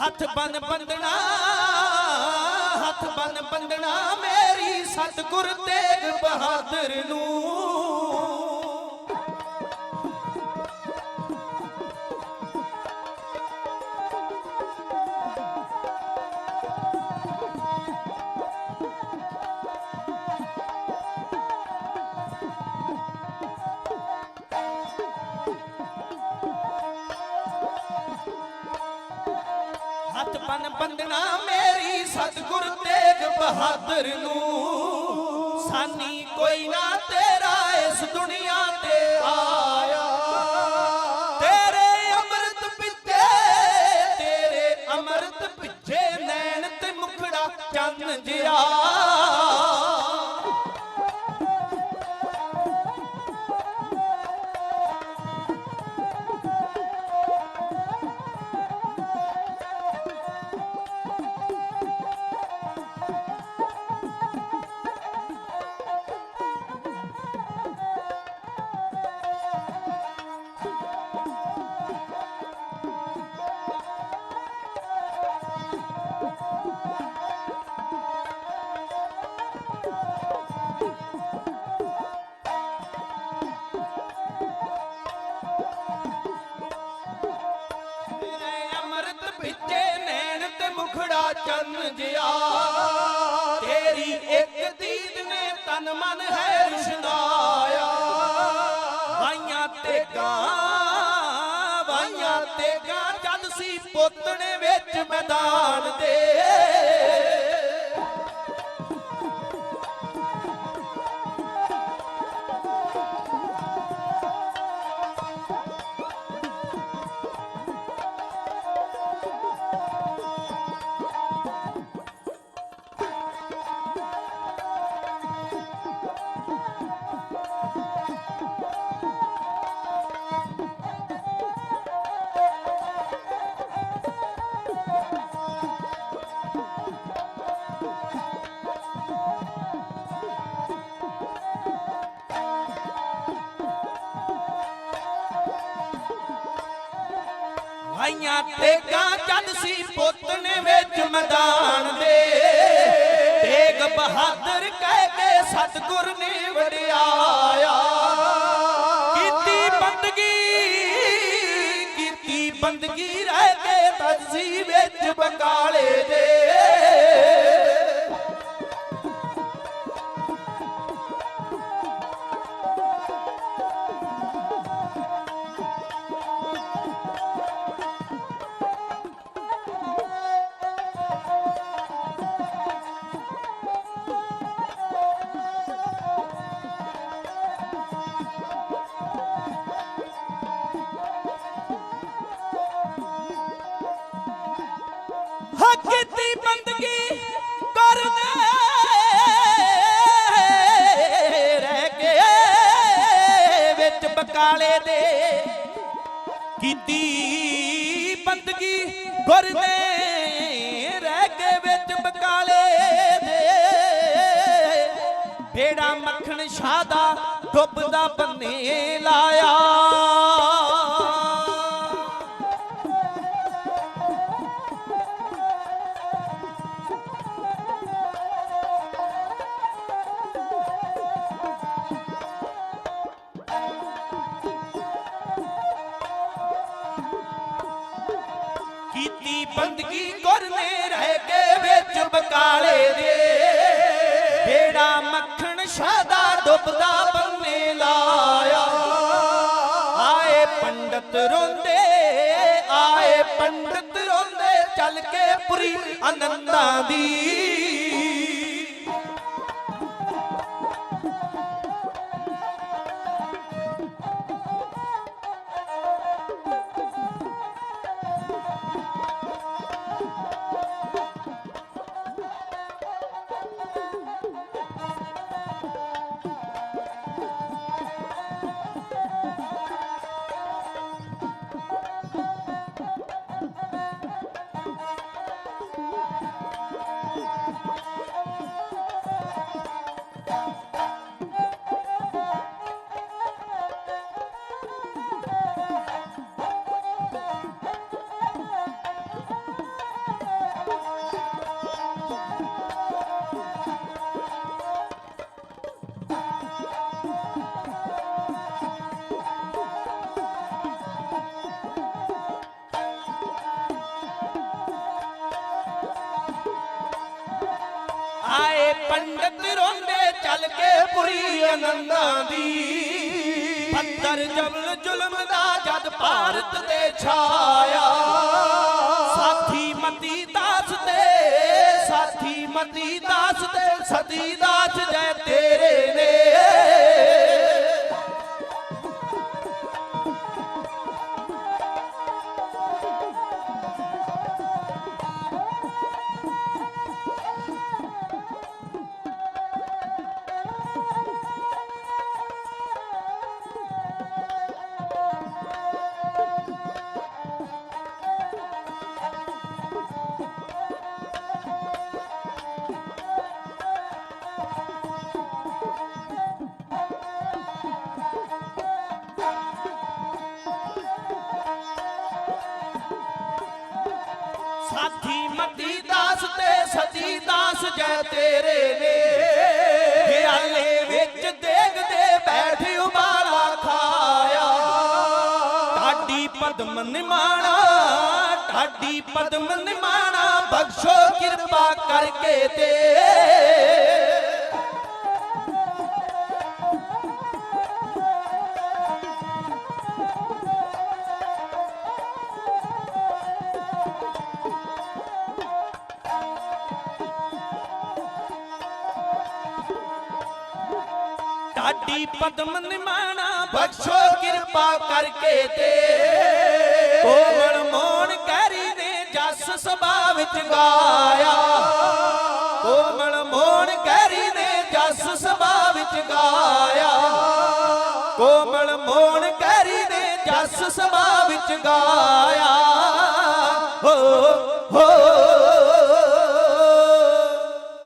ਹੱਥ ਬੰਨ ਬੰਦਣਾ ਹੱਥ ਬੰਨ ਬੰਦਣਾ ਮੇਰੀ ਸਤਿਗੁਰ ਤੇਗ ਬਹਾਦਰ ਨੂੰ। ਹੱਥ ਬੰਨ ਬੰਦਣਾ ਮੇਰੀ ਸਤਿਗੁਰ ਤੇਗ ਬਹਾਦਰ ਨੂੰ। ਸਾਨੀ ਕੋਈ ਨਾ ਤੇਰਾ ਇਸ ਦੁਨੀਆ ਤੇ ਆਇਆ ਚੰਨ ਜਿਆ। ਤੇਰੀ ਇੱਕ ਦੀਦ ਨੇ ਤਨ ਮਨ ਹੈ ਰੁਸ਼ਨਾਇਆ ਵਾਈਆਂ ਤੇ ਗਾਂ ਵਾਈਆਂ ਤੇ ਗਾਂ ਜਦ ਸੀ ਪੁੱਤਣੇ ਵਿੱਚ ਮੈਦਾਨ ਦੇ ਆਈਆਂ ਤੇ ਗਾਂ ਜਦ ਸੀ ਪੋਤਨੇ ਵਿੱਚ ਮੈਦਾਨ ਦੇ। ਤੇਗ ਬਹਾਦਰ ਕਹਿ ਕੇ ਸਤਗੁਰ ਨੇ ਵਡਿਆਇਆ। ਕੀਤੀ ਬੰਦਗੀ ਕੀਤੀ ਬੰਦਗੀ ਰਹਿ ਕੇ ਤਜਸੀ ਵਿੱਚ ਬਕਾਲੇ ਦੇ। ਵਿੱਚ ਦੇ ਕੀਤੀ ਬੰਦਗੀ ਗੁਰ ਨੇ ਰਹਿ ਕੇ ਵਿੱਚ ਬਕਾਲੇ ਦੇ। ਬੇੜਾ ਮੱਖਣ ਸ਼ਾਹ ਦਾ ਡੁੱਬਦਾ ਬੰਨੇ ਵਿੱਚ ਦੇ। ਬੇੜਾ ਮੱਖਣ ਸ਼ਾਦਾ ਡੁੱਬਦਾ ਬੰਨੇ ਲਾਇਆ। ਆਏ ਪੰਡਤ ਰੋਂਦੇ, ਆਏ ਪੰਡਤ ਰੋਂਦੇ, ਚੱਲ ਕੇ ਪੁਰੀ ਆਨੰਦਾਂ ਦੀ। ਪੰਡਤ ਰੋਂਦੇ ਚੱਲ ਕੇ ਪੁਰੀ ਆਨੰਦਾਂ ਦੀ। ਪੱਤਰ ਜਬਲ ਜ਼ੁਲਮ ਦਾ ਜਦ ਭਾਰਤ ਤੇ ਛਾਇਆ। ਸਾਥੀ ਮਤੀ ਦਾਸ ਤੇ, ਸਾਥੀ ਮਤੀ ਦਾਸ ਤੇ, ਸਤੀ ਦਾਸ ਸਾਥੀ ਮਤੀ ਦਾਸ ਤੇ ਸਤੀ ਦਾਸ ਜੈ ਤੇਰੇ ਨੇ। ਗਿਆਲੇ ਵਿੱਚ ਦੇਖਦੇ ਬੈਠ ਉਬਾਲਾ ਖਾਇਆ। ਢਾਡੀ ਪਦਮ ਨਿਮਾਣਾ, ਢਾਡੀ ਪਦਮ ਨਿਮਾਣਾ, ਬਖਸ਼ੋ ਕਿਰਪਾ ਕਰਕੇ ਤੇ। ਢਾਡੀ ਪਦਮ ਨਿਮਾਣਾ ਬਖਸ਼ੋ ਕਿਰਪਾ ਕਰਕੇ ਤੇ। ਕੋਮਲ ਮੋਹਨ ਕੈਰੀ ਨੇ ਜਸ ਸਭਾ ਵਿੱਚ ਗਾਇਆ। ਕੋਮਲ ਮੋਹਨ ਕੈਰੀ ਨੇ ਜਸ ਸਭਾ ਵਿੱਚ ਗਾਇਆ। ਕੋਮਲ ਮੋਹਨ ਕੈਰੀ ਨੇ ਜਸ ਸਭਾ ਵਿੱਚ ਗਾਇਆ।